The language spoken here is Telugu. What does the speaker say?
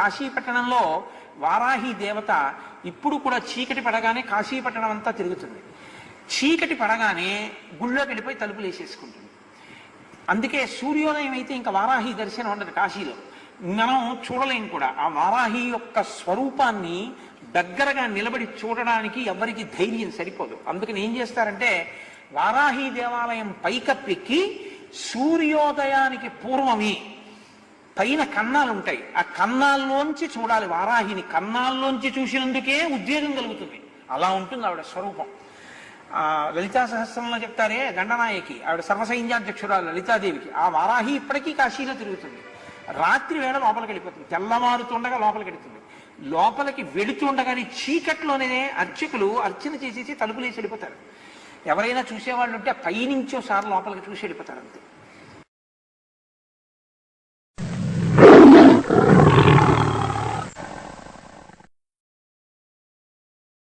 కాశీపట్టణంలో వారాహి దేవత ఇప్పుడు కూడా చీకటి పడగానే కాశీపట్టణం అంతా తిరుగుతుంది. చీకటి పడగానే గుళ్ళోకి వెళ్ళిపోయి తలుపులు వేసేసుకుంటుంది. అందుకే సూర్యోదయం అయితే ఇంకా వారాహి దర్శనం ఉండదు కాశీలో. మనం చూడలేం కూడా. ఆ వారాహి యొక్క స్వరూపాన్ని దగ్గరగా నిలబడి చూడడానికి ఎవరికి ధైర్యం సరిపోదు. అందుకని ఏం చేస్తారంటే వారాహి దేవాలయం పైకప్పెక్కి సూర్యోదయానికి పూర్వమే పైన కన్నాలు ఉంటాయి. ఆ కన్నాల్లోంచి చూడాలి. వారాహిని కన్నాల్లోంచి చూసినందుకే ఉద్వేగం కలుగుతుంది. అలా ఉంటుంది ఆవిడ స్వరూపం. లలితా సహస్రంలో చెప్తారే గండనాయకి ఆవిడ సర్వసైన్యాధ్యక్షురాలు లలితాదేవికి. ఆ వారాహి ఇప్పటికీ కాశీలో తిరుగుతుంది. రాత్రి వేళ లోపలికి వెళ్ళిపోతుంది. తెల్లవారుతుండగా లోపలికి వెళుతుంది. లోపలికి వెళుతుండగానే చీకట్లోనే అర్చకులు అర్చన చేసేసి తలుపులేసి వెళ్ళిపోతారు. ఎవరైనా చూసేవాళ్ళు ఉంటే పైనుంచి ఒకసారి లోపలికి చూసి వెళ్ళిపోతారు అంతే.